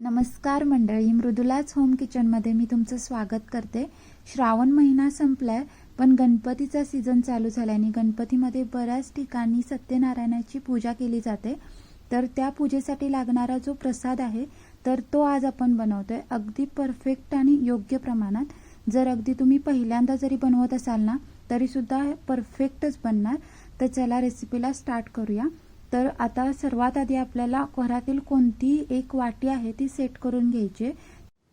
नमस्कार मंडळी मृदुलाच होम किचनमध्ये मी तुमचं स्वागत करते. श्रावण महिना संपलाय पण गणपतीचा सीझन चालू झाला आणि गणपतीमध्ये बऱ्याच ठिकाणी सत्यनारायणाची पूजा केली जाते. तर त्या पूजेसाठी लागणारा जो प्रसाद आहे तर तो आज आपण बनवतोय. अगदी परफेक्ट आणि योग्य प्रमाणात. जर अगदी तुम्ही पहिल्यांदा जरी बनवत असाल ना तरीसुद्धा परफेक्टच बनणार. तर चला रेसिपीला स्टार्ट करूया. तर आता सर्वात आधी आपल्याला घरातील कोणती एक वाटी आहे ती सेट करून घ्यायची.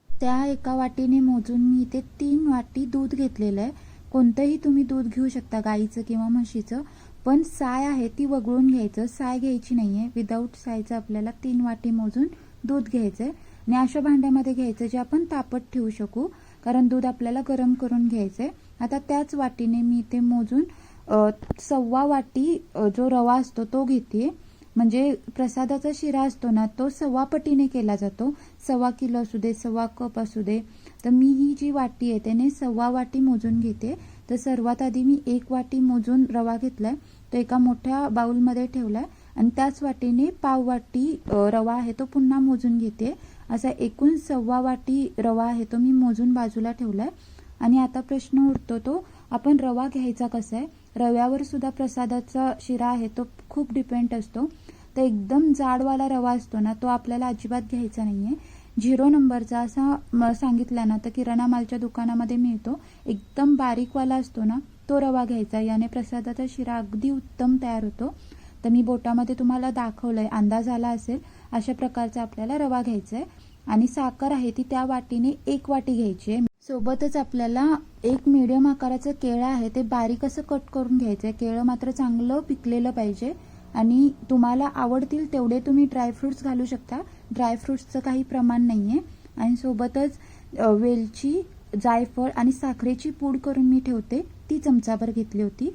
त्या एका वाटीने मोजून मी इथे तीन वाटी दूध घेतलेलं आहे. कोणतंही तुम्ही दूध घेऊ शकता गाईचं किंवा म्हशीचं. पण साय आहे ती वगळून घ्यायचं. साय घ्यायची नाही आहे विदाऊट सायचं आपल्याला तीन वाटी मोजून दूध घ्यायचं आहे आणि अशा भांड्यामध्ये घ्यायचं जे आपण तापत ठेवू शकू. कारण दूध आपल्याला गरम करून घ्यायचं आहे आता त्याच वाटीने मी इथे मोजून सव्वा वाटी जो रवा असतो तो घेते. म्हणजे प्रसादाचा शिरा असतो ना तो सव्वा पटीने केला जातो. सव्वा किलो असू दे सव्वा कप असू दे. तर मी ही जी वाटी आहे त्याने सव्वा वाटी मोजून घेते. तर सर्वात आधी मी एक वाटी मोजून रवा घेतलाय. तो एका मोठ्या बाउलमध्ये ठेवलाय. आणि त्याच वाटीने पाव वाटी रवा आहे तो पुन्हा मोजून घेते. असा एकूण सव्वा वाटी रवा आहे तो मी मोजून बाजूला ठेवलाय. आणि आता प्रश्न उठतो तो आपण रवा घ्यायचा कसा आहे? रव्यावर सुद्धा प्रसादाचा शिरा आहे तो खूप डिपेंड असतो. तर एकदम जाडवाला रवा असतो ना तो आपल्याला अजिबात घ्यायचा नाहीये. झिरो नंबरचा असा म- सांगितला ना तर किराणा मालच्या दुकानामध्ये मिळतो. एकदम बारीकवाला असतो ना तो रवा घ्यायचा. याने प्रसादाचा शिरा अगदी उत्तम तयार होतो. तर मी बोटामध्ये तुम्हाला दाखवलंय अंदाज आला असेल अशा प्रकारचा आपल्याला रवा घ्यायचा आहे आणि साखर आहे ती त्या वाटीने एक वाटी घ्यायची आहे. सोबतच आपल्याला एक मिडियम आकाराचं केळं आहे ते बारीक असं कट करून घ्यायचं आहे केळं मात्र चांगलं पिकलेलं पाहिजे. आणि तुम्हाला आवडतील तेवढे तुम्ही ड्रायफ्रुट्स घालू शकता. ड्रायफ्रुट्सचं काही प्रमाण नाही आहे आणि सोबतच वेलची जायफळ आणि साखरेची पूड करून मी ठेवते. ती चमचाभर घेतली होती.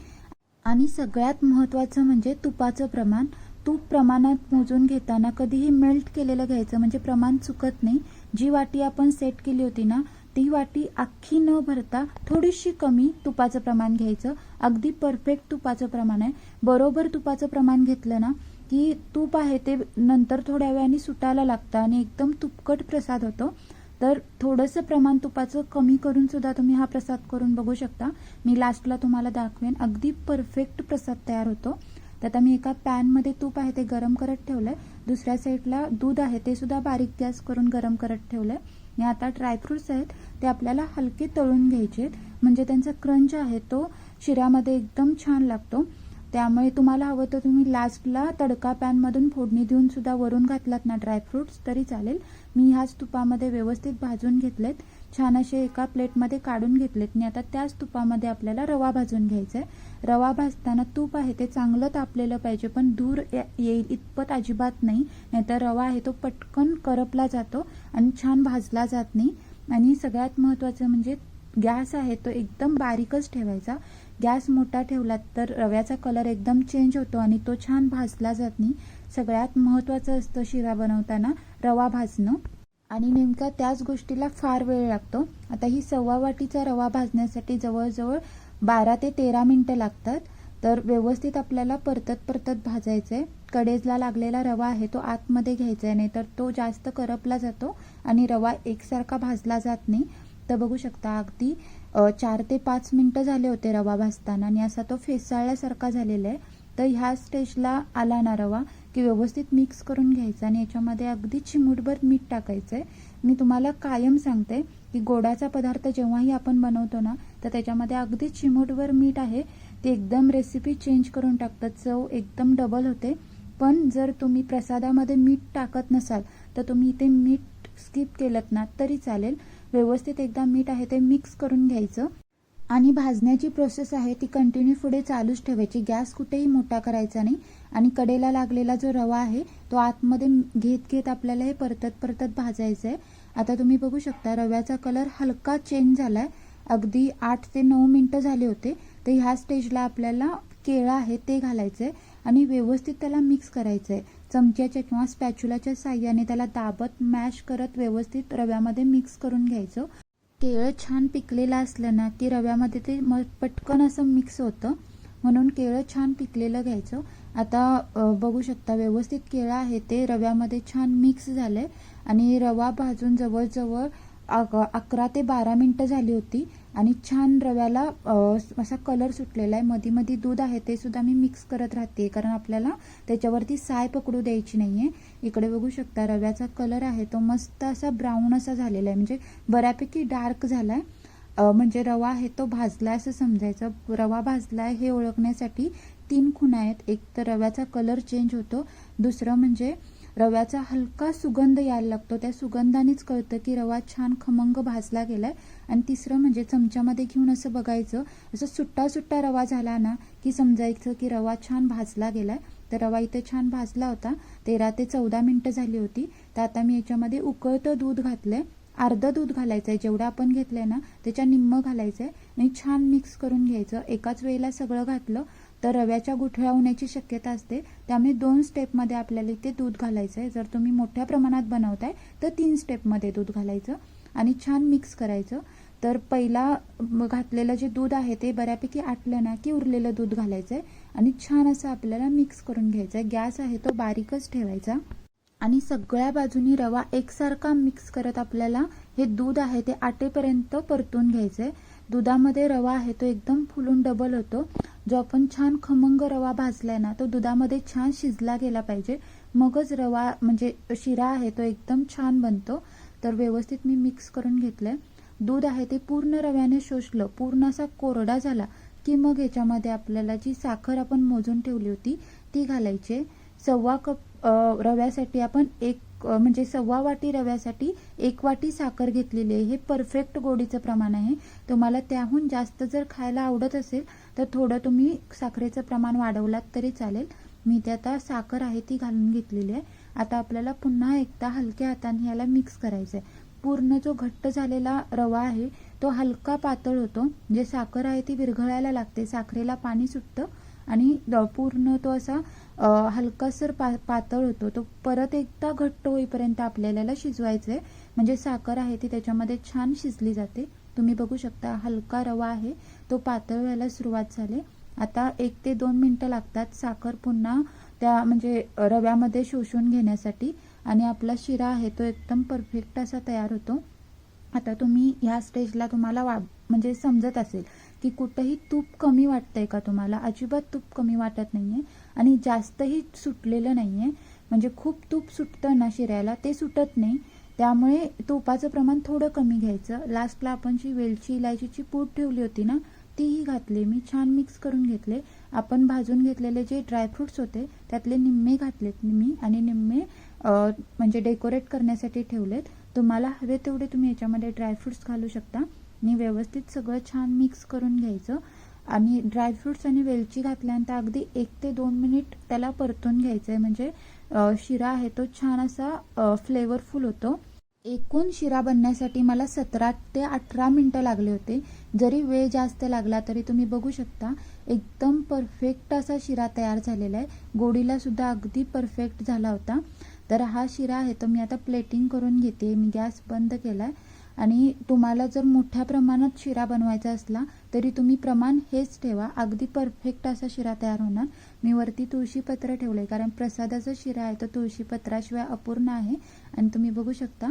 आणि सगळ्यात महत्त्वाचं म्हणजे तुपाचं प्रमाण. तूप प्रमाणात मोजून घेताना कधीही मेल्ट केलेलं घ्यायचं. म्हणजे प्रमाण चुकत नाही. जी वाटी आपण सेट केली होती ना ती वाटी अख्खी न भरता थोडीशी कमी तुपाचं प्रमाण घ्यायचं. अगदी परफेक्ट तुपाचं प्रमाण आहे. बरोबर तुपाचं प्रमाण घेतलं ना की तूप आहे ते नंतर थोड्या वेळाने सुटायला लागतं आणि एकदम तुपकट प्रसाद होतो. तर थोडंसं प्रमाण तुपाचं कमी करून सुद्धा तुम्ही हा प्रसाद करून बघू शकता. मी लास्टला तुम्हाला दाखवेन. अगदी परफेक्ट प्रसाद तयार होतो. तर आता मी एका पॅनमध्ये तूप आहे ते गरम करत ठेवलंय. दुसऱ्या साईडला दूध आहे ते सुद्धा बारीक गॅस करून गरम करत ठेवलंय. आणि आता ड्रायफ्रुट्स आहेत ते आपल्याला हलके तळून घ्यायचे आहेत. म्हणजे त्यांचा क्रंच आहे तो शिऱ्यामध्ये एकदम छान लागतो. त्यामुळे तुम्हाला हवं तर तुम्ही लास्टला तडका पॅनमधून फोडणी देऊन सुद्धा वरून घातलात ना ड्रायफ्रुट्स तरी चालेल. मी ह्याच तुपामध्ये व्यवस्थित भाजून घेतलेत. छान असे एका प्लेटमध्ये काढून घेतलेत. आणि आता त्याच तुपामध्ये आपल्याला रवा भाजून घ्यायचा आहे रवा भाजताना तूप आहे ते चांगलं तापलेलं पाहिजे पण दूर ये- येईल इतपत अजिबात नाही. नाहीतर रवा आहे तो पटकन करपला जातो आणि छान भाजला जात नाही. आणि सगळ्यात महत्त्वाचं म्हणजे गॅस आहे तो एकदम बारीकच ठेवायचा. गॅस मोठा ठेवला तर रव्याचा कलर एकदम चेंज होतो आणि तो छान भाजला जात नाही. सगळ्यात महत्त्वाचं असतं शिरा बनवताना रवा भाजणं. आणि नेमका त्याच गोष्टीला फार वेळ लागतो. आता ही सव्वा वाटीचा रवा भाजण्यासाठी जवळजवळ बारा ते तेरा मिनटं लागतात. तर व्यवस्थित आपल्याला परतत परतत भाजायचं आहे कडेजला लागलेला रवा आहे तो आतमध्ये घ्यायचा आहे नाही तर तो जास्त करपला जातो आणि रवा एकसारखा भाजला जात नाही. तर बघू शकता अगदी चार ते पाच मिनटं झाले होते रवा भाजताना आणि असा तो फेसाळल्यासारखा झालेला आहे तर ह्या स्टेजला आला ना रवा. की व्यवस्थित मिक्स करून घ्यायचं आणि याच्यामध्ये अगदी चिमूटभर मीठ टाकायचं आहे मी तुम्हाला कायम सांगते की गोडाचा पदार्थ जेव्हाही आपण बनवतो ना तर त्याच्यामध्ये अगदी चिमूटभर मीठ आहे. ते एकदम रेसिपी चेंज करून टाकतात. चव एकदम डबल होते. पण जर तुम्ही प्रसादामध्ये मीठ टाकत नसाल तर तुम्ही इथे मीठ स्किप केलं ना तरी चालेल. व्यवस्थित एकदा मीठ आहे ते मिक्स करून घ्यायचं. आणि भाजण्याची प्रोसेस आहे ती कंटिन्यू पुढे चालूच ठेवायची. गॅस कुठेही मोठा करायचा नाही. आणि कडेला लागलेला जो रवा आहे तो आतमध्ये घेत घेत आपल्याला हे परतत परतत भाजायचं आहे. आता तुम्ही बघू शकता रव्याचा कलर हलका चेंज झालाय. अगदी आठ ते नऊ मिनटं झाले होते. तर ह्या स्टेजला आपल्याला केळं आहे ते घालायचं आहे आणि व्यवस्थित त्याला मिक्स करायचं आहे चमच्याच्या किंवा स्पॅच्युलाच्या साह्याने त्याला दाबत मॅश करत व्यवस्थित रव्यामध्ये मिक्स करून घ्यायचं. केळं छान पिकलेलं असलं ना की रव्यामध्ये ते म पटकन असं मिक्स होतं. म्हणून केळं छान पिकलेलं घ्यायचं. आता बघू शकता व्यवस्थित केळं आहे ते रव्यामध्ये छान मिक्स झालंय. आणि रवा भाजून जवळजवळ अग अकरा ते बारा मिनटं झाली होती आणि छान रव्याला असा कलर सुटलेला आहे. मध्ये मध्ये दूध आहे ते सुद्धा मी मिक्स करत राहते कारण आपल्याला त्याच्यावरती साय पकडू द्यायची नाही आहे इकडे बघू शकता रव्याचा कलर आहे तो मस्त असा ब्राऊन असा झालेला आहे. म्हणजे बऱ्यापैकी डार्क झाला आहे म्हणजे रवा आहे तो भाजलाय असं समजायचं. रवा भाजला आहे हे ओळखण्यासाठी तीन खुणा आहेत. एक तर रव्याचा कलर चेंज होतो. दुसरं म्हणजे रव्याचा हलका सुगंध यायला लागतो. त्या सुगंधानेच कळतं की रवा छान खमंग भाजला गेलाय. आणि तिसरं म्हणजे चमच्यामध्ये घेऊन असं बघायचं असं सुट्टा सुट्टा रवा झाला ना की समजायचं की रवा छान भाजला गेलाय. तर रवा इथे छान भाजला होता. तेरा ते चौदा मिनिटं झाली होती. तर आता मी याच्यामध्ये उकळतं दूध घातलंय. अर्ध दूध घालायचं आहे जेवढं आपण घेतलंय ना त्याच्या निम्म आहे आणि छान मिक्स करून घ्यायचं. एकाच वेळेला सगळं घातलं तर रव्याच्या गुठळ्या होण्याची शक्यता असते. त्यामुळे दोन स्टेपमध्ये आपल्याला इथे दूध घालायचं आहे जर तुम्ही मोठ्या प्रमाणात बनवताय तर तीन स्टेपमध्ये दूध घालायचं आणि छान मिक्स करायचं. तर पहिला घातलेलं जे दूध आहे ते बऱ्यापैकी आटलं ना की उरलेलं दूध घालायचं आहे आणि छान असं आपल्याला मिक्स करून घ्यायचं आहे गॅस आहे तो बारीकच ठेवायचा. आणि सगळ्या बाजूनी रवा एकसारखा मिक्स करत आपल्याला हे दूध आहे ते आटेपर्यंत परतून घ्यायचंय. दुधामध्ये रवा आहे तो एकदम फुलून डबल होतो. जो आपण छान खमंग रवा भाजलाय ना तो दुधामध्ये छान शिजला गेला पाहिजे. मगच रवा म्हणजे शिरा आहे तो एकदम छान बनतो. तर व्यवस्थित मी मिक्स करून घेतलंय. दूध आहे ते पूर्ण रव्याने शोषलं पूर्ण असा कोरडा झाला की मग याच्यामध्ये आपल्याला जी साखर आपण मोजून ठेवली होती ती घालायची सव्वा कप रव्यासाठी आपण एक म्हणजे सव्वा वाटी रव्यासाठी एक वाटी साखर घेतलेली आहे. हे परफेक्ट गोडीचं प्रमाण आहे. तुम्हाला त्याहून जास्त जर खायला आवडत असेल तर थोडं तुम्ही साखरेचं प्रमाण वाढवलात तरी चालेल. मी ते आता साखर आहे ती घालून घेतलेली आहे. आता आपल्याला पुन्हा एकदा हलक्या हाताने याला मिक्स करायचं आहे पूर्ण जो घट्ट झालेला रवा आहे तो हलका पातळ होतो. म्हणजे साखर आहे ती विरघळायला लागते. साखरेला पाणी सुटतं आणि पूर्ण तो असा हलकासर पा पातळ होतो. तो परत एकदा घट्ट होईपर्यंत आपल्याला शिजवायचं आहे म्हणजे साखर आहे ती त्याच्यामध्ये छान शिजली जाते. तुम्ही बघू शकता हलका रवा आहे. तो पातळ व्हायला सुरुवात झाली. आता एक ते दोन मिनटं लागतात साखर पुन्हा त्या म्हणजे रव्यामध्ये शोषून घेण्यासाठी. आणि आपला शिरा आहे तो एकदम परफेक्ट असा तयार होतो. आता तुम्ही ह्या स्टेजला तुम्हाला वा म्हणजे समजत असेल की कुठंही तूप कमी वाटतंय का तुम्हाला? अजिबात तूप कमी वाटत नाहीये. आणि जास्तही सुटलेलं नाही आहे म्हणजे खूप तूप सुटतं ना शिरायला ते सुटत नाही. त्यामुळे तुपाचं प्रमाण थोडं कमी घ्यायचं. लास्टला आपण जी वेलची इलायचीची पूड ठेवली होती ना तीही घातली. मी छान मिक्स करून घेतले. आपण भाजून घेतलेले जे ड्रायफ्रुट्स होते त्यातले निम्मे घातलेत मी आणि निम्मे म्हणजे डेकोरेट करण्यासाठी ठेवलेत. तुम्हाला हवे तेवढे तुम्ही याच्यामध्ये ड्रायफ्रुट्स घालू शकता. आणि व्यवस्थित सगळं छान मिक्स करून घ्यायचं. आणि ड्रायफ्रुट्स आणि वेलची घातल्यानंतर अगदी एक ते दोन मिनिट त्याला परतून घ्यायचं आहे म्हणजे शिरा आहे तो छान असा फ्लेवरफुल होतो. एकूण शिरा बनण्यासाठी मला सतरा ते अठरा मिनटं लागले होते. जरी वेळ जास्त लागला तरी तुम्ही बघू शकता एकदम परफेक्ट असा शिरा तयार झालेला आहे. गोडीला सुद्धा अगदी परफेक्ट झाला होता. तर हा शिरा आहे तो मी आता प्लेटिंग करून घेते. मी गॅस बंद केला आहे आणि तुम्हाला जर मोठ्या प्रमाणात शिरा बनवायचा असला तरी तुम्ही प्रमाण हेच ठेवा. अगदी परफेक्ट असा शिरा तयार होणार. मी वरती तुळशीपत्र ठेवलंय. कारण प्रसादाचा शिरा आहे तो तुळशीपत्राशिवाय अपूर्ण आहे. आणि तुम्ही बघू शकता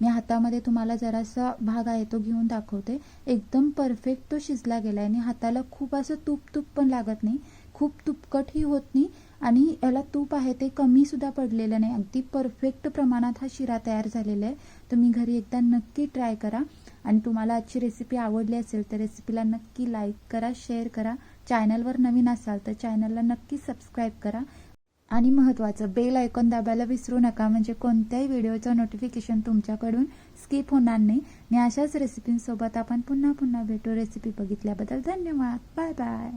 मी हातामध्ये तुम्हाला जरासा भाग आहे तो घेऊन दाखवते. एकदम परफेक्ट तो शिजला गेलाय. आणि हाताला खूप असं तूप तूप पण लागत नाही. खूप तुपकटही होत नाही. आणि याला तूप आहे ते कमी सुद्धा पडलेलं नाही. अगदी परफेक्ट प्रमाणात हा शिरा तयार झालेला आहे. तुम्ही घरी एकदा नक्की ट्राय करा. आणि तुम्हाला आजची रेसिपी आवडली असेल तर रेसिपीला नक्की लाईक करा शेअर करा. चॅनलवर नवीन असाल तर चॅनलला नक्की सबस्क्राईब करा. आणि महत्त्वाचं बेल आयकॉन दाबायला विसरू नका. म्हणजे कोणत्याही व्हिडिओचं नोटिफिकेशन तुमच्याकडून स्किप होणार नाही. आणि अशाच रेसिपींसोबत आपण पुन्हा पुन्हा भेटू रेसिपी बघितल्याबद्दल धन्यवाद. Bye bye